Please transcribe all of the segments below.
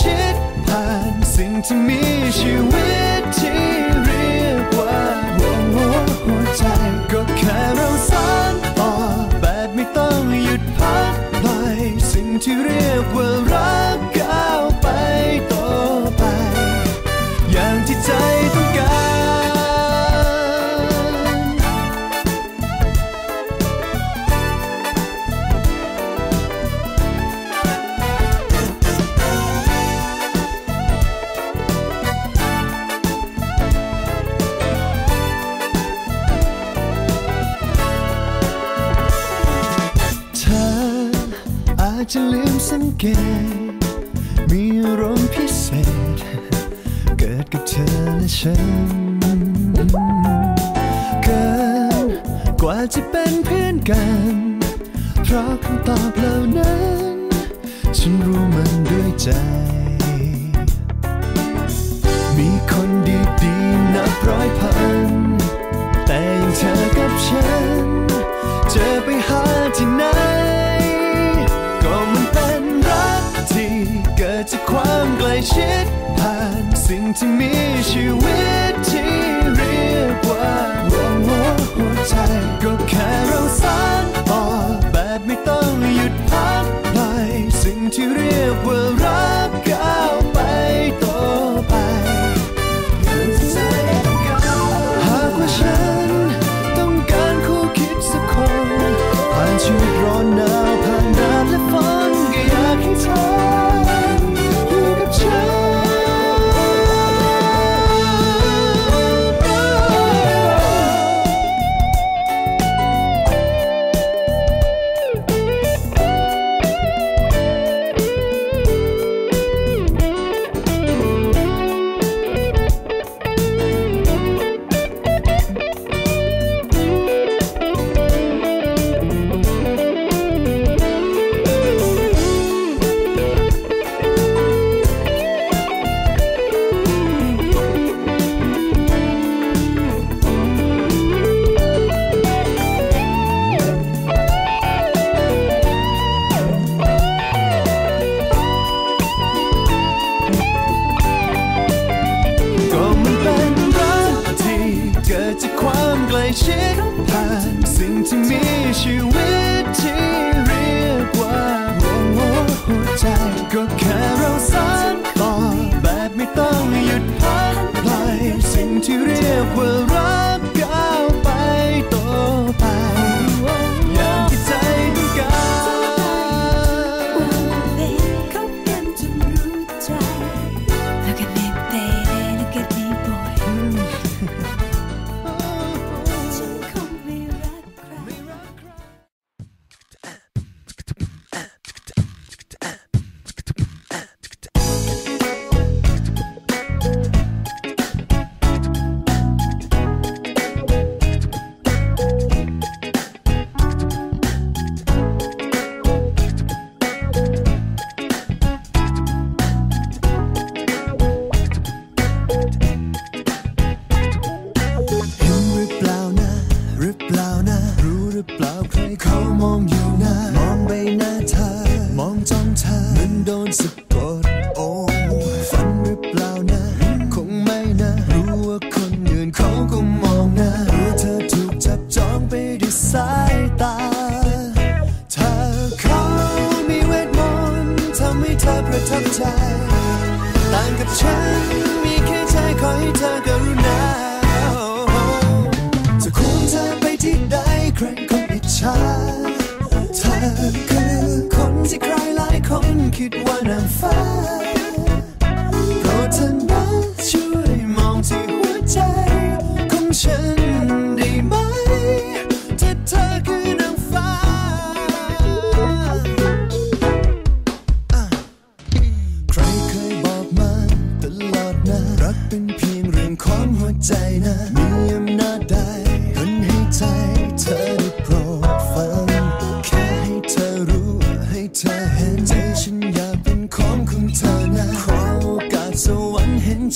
ชิดผ่านสิ่งที่มีชีวิตที่เรียกว่าหัวหัวใจก็แค่เราสานต่อแบบไม่ต้องหยุดพักปล่อยสิ่งที่เรียกว่า จะลืมสังเกต มีอารมณ์พิเศษ เกิดกับเธอและฉัน เกินกว่าจะเป็นเพื่อนกัน เพราะคำตอบเหล่านั้น ฉันรู้มันด้วยใจ มีคนดีๆนับร้อยพัน แต่ย่างเธอกับฉัน เจะไปหา ชิดผ่านสิ่งที่มีชีวิตที่เรียกว่าหัวหัวใจก็แค่เราสานต่อแบบไม่ต้องหยุดพักปล่อยสิ่งที่เรียกว่ารักก้าวไปต่อไปหากว่าฉันต้องการคู่คิดสักคนผ่านชีวิตร้อนหนาวผ่านแดดและฝนก็อยากให้เธอ ความใกล้ชิดผ่านสิ่งที่มีชีวิตที่เรียกว่าหัวหัวใจก็แค่เราสานต่อแบบไม่ต้องหยุดพักปล่อยสิ่งที่เรียกว่ารัก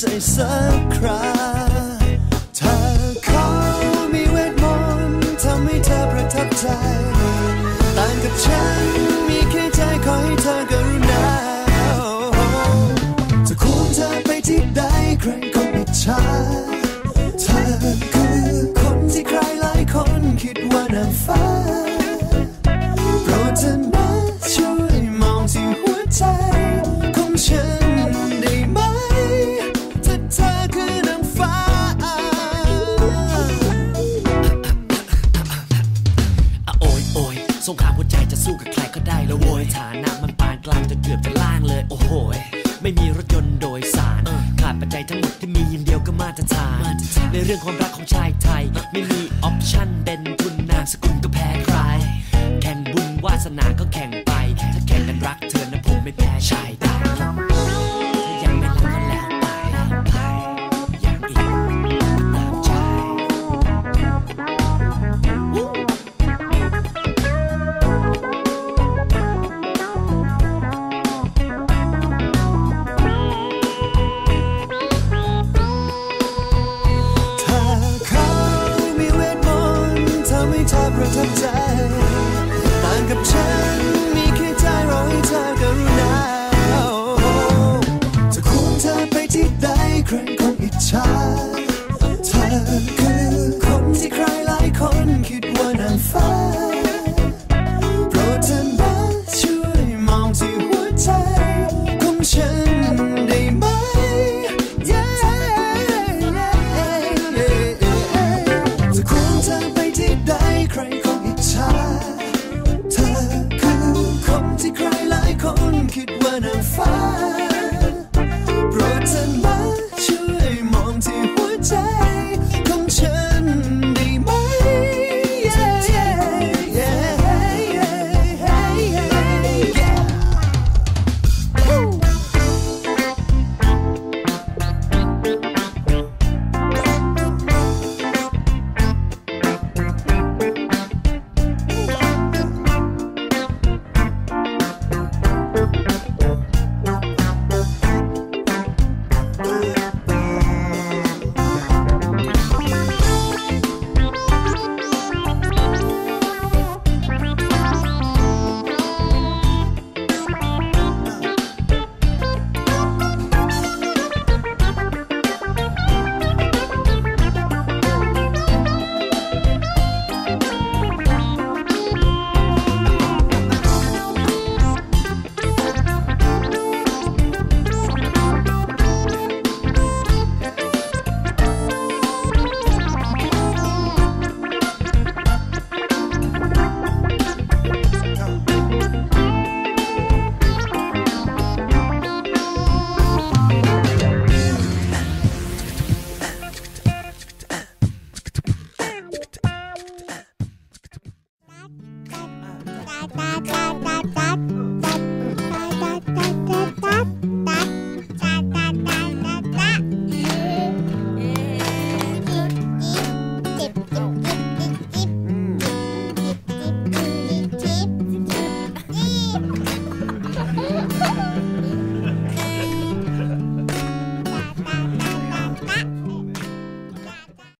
say sun cry tell call me wet mom. Tell me tap tap tap ฐานะมันปานกลางจนเกือบจะล่างเลย โอ้โหไม่มีรถยนต์โดยสาร ขาดปัจจัยทั้งหมดที่มีอย่างเดียวก็มาตรฐาน ในเรื่องความรักของชายไทย ไม่มีออปชั่นเด่นทุนนามสกุลก็แพ้ใคร แข่งบุญวาสนาก็แข่ง